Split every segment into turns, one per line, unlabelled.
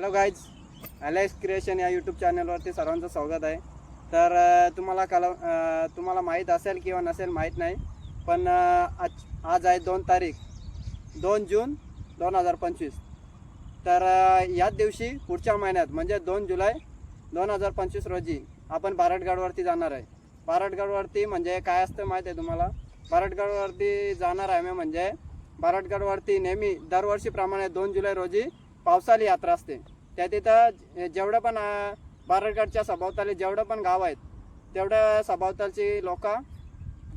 Hello guys अलायस creation या YouTube चॅनलवरती सर्वांचं स्वागत आहे. तर तुम्हाला कल तुम्हाला माहीत असेल किंवा नसेल माहीत नाही पण आज आज आहे दोन तारीख दोन जून दोन हजार पंचवीस. तर याच दिवशी पुढच्या महिन्यात म्हणजे दोन जुलै दोन हजार पंचवीस रोजी आपण भारतगडवरती जाणार आहे. भारतगडवरती म्हणजे काय असतं माहीत आहे तुम्हाला? भारतगडवरती जाणार आहे मी म्हणजे भारतगडवरती नेहमी दरवर्षीप्रमाणे दोन जुलै रोजी पावसाळी यात्रा असते. त्या तिथं जेवढं पण बारडगडच्या सभोवताली जेवढं पण गाव आहेत तेवढ्या सभोवतालची लोक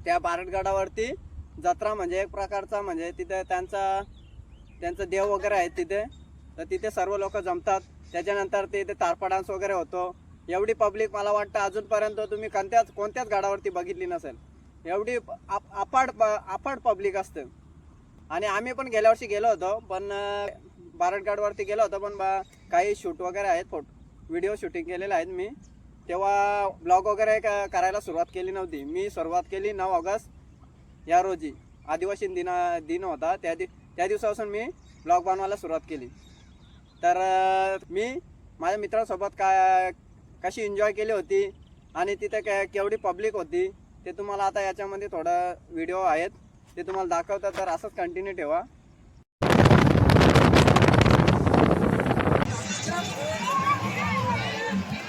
त्या बारडगडावरती जत्रा म्हणजे एक प्रकारचा म्हणजे तिथे त्यांचा त्यांचं देव वगैरे आहेत तिथे. तर तिथे सर्व लोक जमतात. त्याच्यानंतर ते इथे तारपा डान्स वगैरे होतो. एवढी पब्लिक मला वाटतं अजूनपर्यंत तुम्ही कोणत्याच कोणत्याच गाडावरती बघितली नसेल. एवढी आप- अपाड प- अपाड पब्लिक असते. आणि आम्ही पण गेल्या वर्षी गेलो होतो पण बारटघाटवरती गेला होता पण बा काही शूट वगैरे आहेत फोटो व्हिडिओ शूटिंग केलेले आहेत मी. तेव्हा ब्लॉग वगैरे क- करायला सुरुवात केली नव्हती. मी सुरुवात केली नऊ ऑगस्ट या रोजी. आदिवासी दिना दिन होता. त्या दि त्या दिवसापासून मी ब्लॉग बनवायला सुरुवात केली. तर मी माझ्या मित्रांसोबत काय कशी एन्जॉय केली होती आणि तिथे के केवढी पब्लिक होती ते तुम्हाला आता याच्यामध्ये थोडं व्हिडिओ आहेत. ते तुम्हाला दाखवतात. तर असंच कंटिन्यू ठेवा.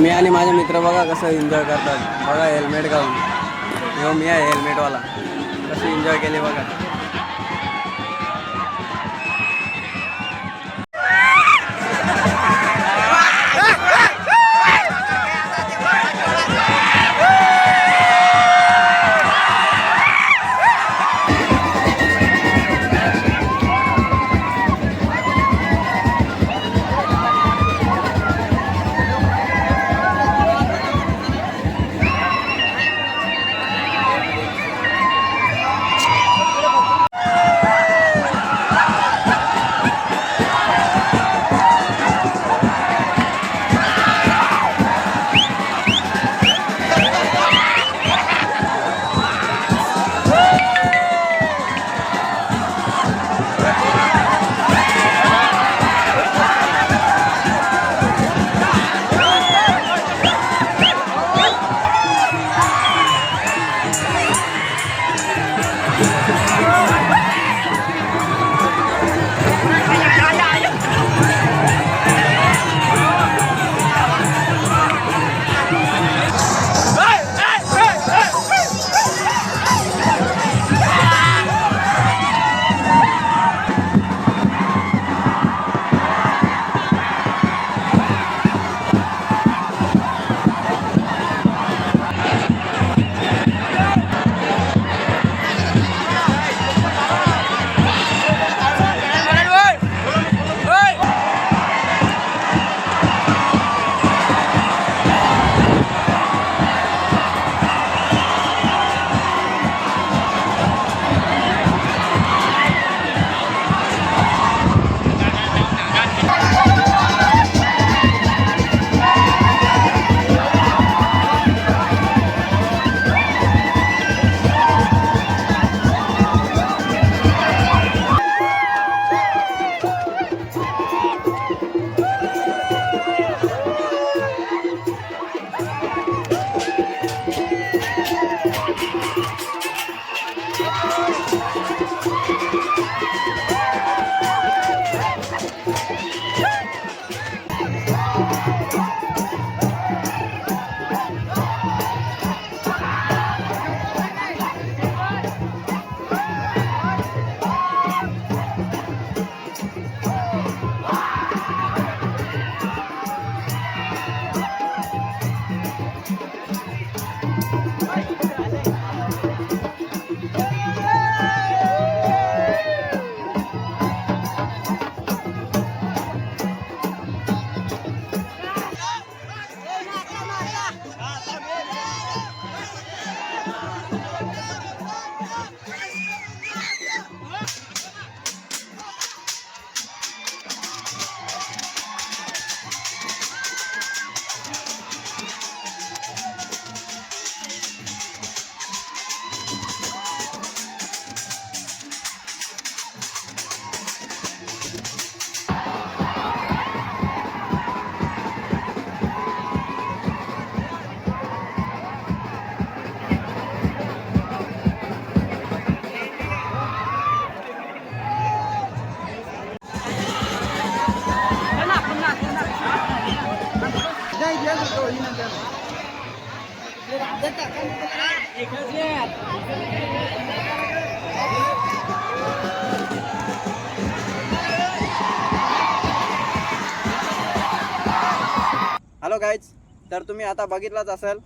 मी आणि माझे मित्र बघा कसं एन्जॉय करतात. बघा हेल्मेट घालून. हो मी आहे हेल्मेटवाला कशी एन्जॉय केली बघा. हॅलो गाईज तर तुम्ही आता बघितलंच असेल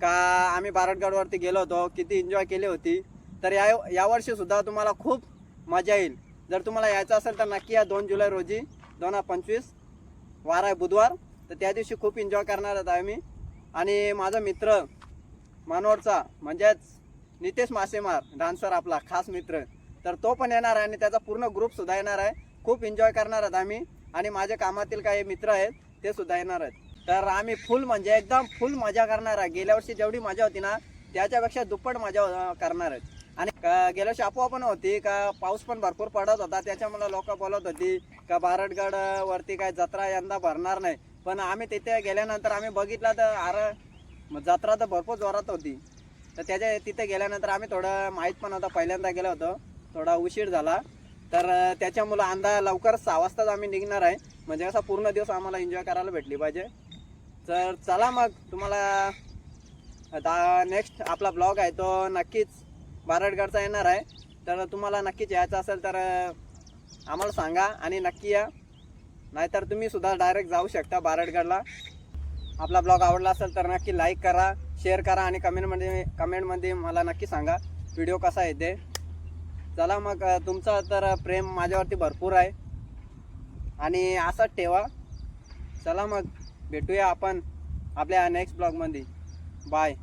का आम्ही बारडगडवरती गेलो होतो किती एन्जॉय केली होती. तर या यावर्षीसुद्धा तुम्हाला खूप मजा येईल. जर तुम्हाला यायचं असेल तर नक्की या दोन जुलै रोजी दोन हजार पंचवीस वार आहे बुधवार तर त्या दिवशी खूप एन्जॉय करणार आहोत आम्ही. आणि माझा मित्र मानोरचा म्हणजेच नितेश मासेमार डान्सर आपला खास मित्र. तर तो पण येणार आहे आणि त्याचा पूर्ण ग्रुप सुद्धा येणार आहे. खूप एन्जॉय करणार आहोत आम्ही. आणि माझ्या कामातील काही मित्र आहेत ते सुद्धा येणार आहेत. तर आम्ही फुल म्हणजे एकदम फुल मजा करणार आहे. गेल्या वर्षी जेवढी मजा होती ना त्याच्यापेक्षा दुप्पट मजा करणार आहेत. आणि गेल्या वर्षी अफवा पण होती का पाऊस पण भरपूर पडत होता. त्याच्यामुळे लोक बोलत होती का बारडगड वरती काय जत्रा यंदा भरणार नाही. पण आम्ही तिथे गेल्यानंतर आम्ही बघितलं तर आर मग जत्रा तर भरपूर जोरात होती. तर त्याच्या तिथे गेल्यानंतर आम्ही थोडं माहीत पण होतं पहिल्यांदा गेलो होतो. थोडा उशीर झाला. तर त्याच्यामुळं अंदा लवकर सहा वाजताच आम्ही निघणार आहे. म्हणजे असा पूर्ण दिवस आम्हाला एन्जॉय करायला भेटली पाहिजे. तर चला मग तुम्हाला दा नेक्स्ट आपला ब्लॉग आहे तो नक्कीच बारडगडचा येणार आहे. तर तुम्हाला नक्कीच यायचं असेल तर आम्हाला सांगा आणि नक्की या. नाहीतर तुम्ही सुद्धा डायरेक्ट जाऊ शकता बारडगडला. आपला ब्लॉग आवडला असेल तर नक्की लाईक करा शेअर करा आणि कमेंटमध्ये कमेंटमध्ये मला नक्की सांगा व्हिडिओ कसा येते चला मग तुमचा तुमचं तर प्रेम माझ्यावरती भरपूर आहे. आणि असंच ठेवा. चला मग भेटूया आपण आपल्या नेक्स्ट ब्लॉगमध्ये बाय